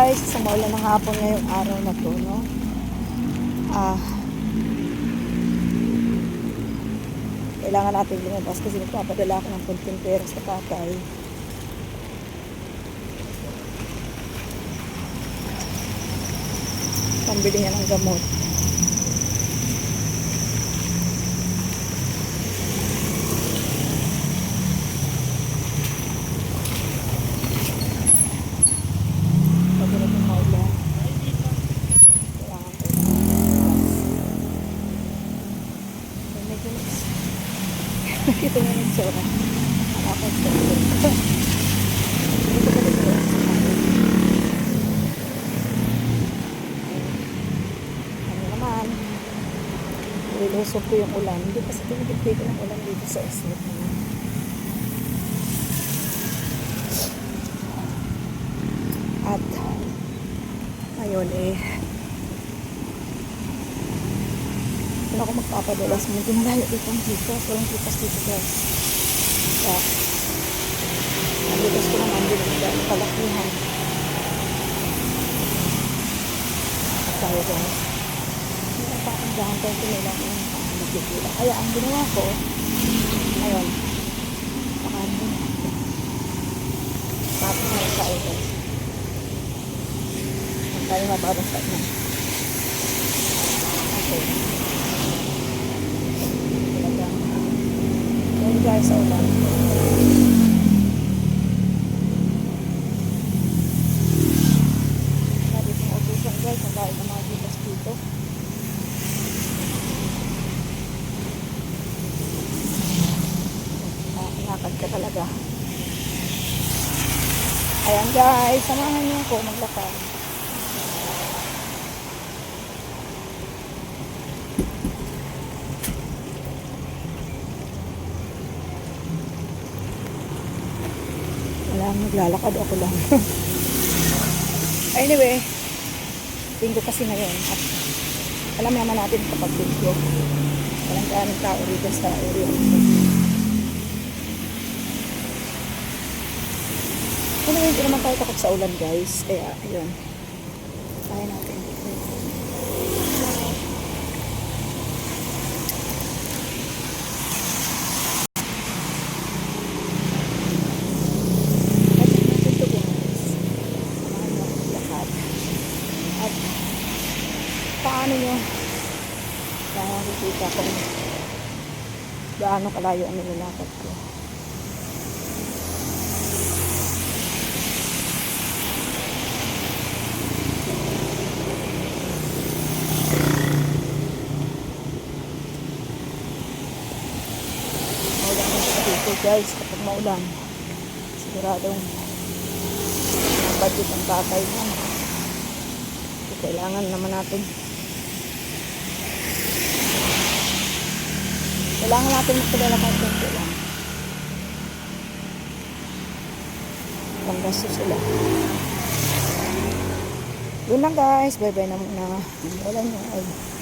guys, sa maulan ng hapon ngayong araw na to, no? Ah, kailangan natin lumabas kasi nagpapadala ako ng konting pera sa tatay. Pambili niya ng gamot. Pag rin yung maulan. Kailangan ko lumabas. So, medyo mas- Nakita niyo yung tsura. Nakakot ko. Dito ko dito sa akin. Ano ko yung ulan. Hindi kasi tinitipid ko ng ulan dito sa estate. At ngayon eh Wala ako magpapadalas mo. Hindi malayo dito ang kitas. Walang kitas dito guys. Kaya, ang kitas ko naman din ang palakihan. Tayo guys. Hindi na pa ang dahan tayo nila ng nagkikila. Kaya ang ginawa ko, ngayon, nakahan mo. Tapos na tayo guys. Ang tayo mababasa na. Okay. Talagang, yun guys, sa ulan. Sabi kong utusan guys, ang dahil ng mga gilas dito. Ah, Talaga. Ayan guys, samahan niyo ako maglakad. Wala, naglalakad ako lang. anyway, linggo kasi ngayon. At alam naman natin kapag linggo. Walang kaaming tao rito sa area. Anyway, hindi naman tayo takot sa ulan guys. Kaya, ayun. Kaya natin. Paano nyo nakikita kung gaano kalayo ang nilalakad ko. Maulan na sa dito guys kapag maulan. Siguradong budget ang tatay mo. So, kailangan naman natin kailangan natin magpadala ng konti lang. Sila. Yun lang guys. Bye bye na muna. Wala nyo. Ay.